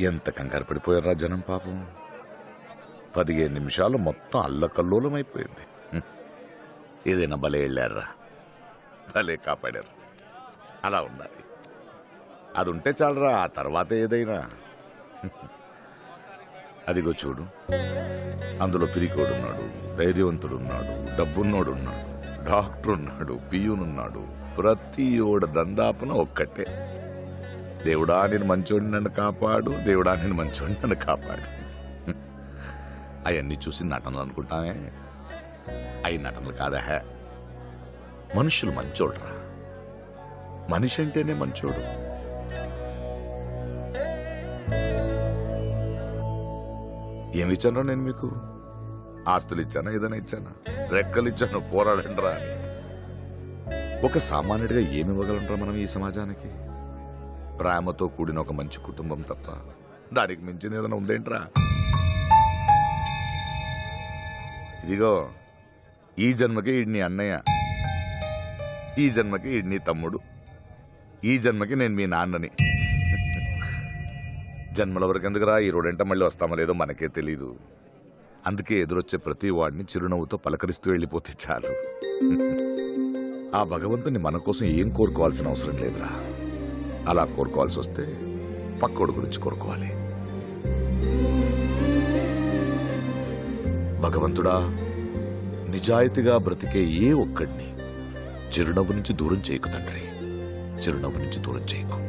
ఎంత కంగారు పడిపోయారా జనం పాపం? పదిహేను నిమిషాలు మొత్తం అల్లకల్లోలం అయిపోయింది ఏదైనా భలే వెళ్ళారా భలే కాపాడారు. అలా ఉండాలి. అది ఉంటే చాలరా ఆ తర్వాత ఏదైనా. అదిగో చూడు. అందులో పిరికోడున్నాడు ధైర్యవంతుడున్నాడు డబ్బున్నోడున్నాడు డాక్టర్ ఉన్నాడు పియూనున్నాడు. ప్రతి ఓడ దందాపున ఒక్కటే. దేవుడా నేను మంచోడిని నన్ను కాపాడు. దేవుడా నేను మంచోడిని నన్ను కాపాడు. అవన్నీ చూసి నటనలు అనుకుంటానే? అవి నటనలు కాదా? మనుషులు మంచోడురా మనిషి అంటేనే మంచోడు. ఏమి ఇచ్చానో నేను మీకు? ఆస్తులు ఇచ్చానా? ఏదైనా ఇచ్చానా? రెక్కలు ఇచ్చాను పోరాడండిరా. ఒక సామాన్యుడిగా ఏమి ఇవ్వగలంరా మనం ఈ సమాజానికి? ప్రేమతో కూడిన ఒక మంచి కుటుంబం తప్ప. దానికి మించింది ఏదైనా ఉందేంట్రా? ఇదిగో ఈ జన్మకి ఈడ్ని అన్నయ్య. ఈ జన్మకి ఈడ్ని తమ్ముడు. ఈ జన్మకి నేను మీ నాన్నని. జన్మల వరకు ఎందుకురా ఈ రోడంట మళ్ళీ వస్తామో లేదో మనకే తెలీదు. అందుకే ఎదురొచ్చే ప్రతి వాడిని చిరునవ్వుతో పలకరిస్తూ వెళ్ళిపోతే చాలు. ఆ భగవంతుని మన కోసం ఏం కోరుకోవాల్సిన అవసరం లేదురా. అలా కోరుకోవాల్సి వస్తే పక్కోడు గురించి కోరుకోవాలి. భగవంతుడా నిజాయితీగా బ్రతికే ఏ ఒక్కడిని చిరునవ్వు నుంచి దూరం చేయకు తండ్రి. చిరునవ్వు నుంచి దూరం చేయకు.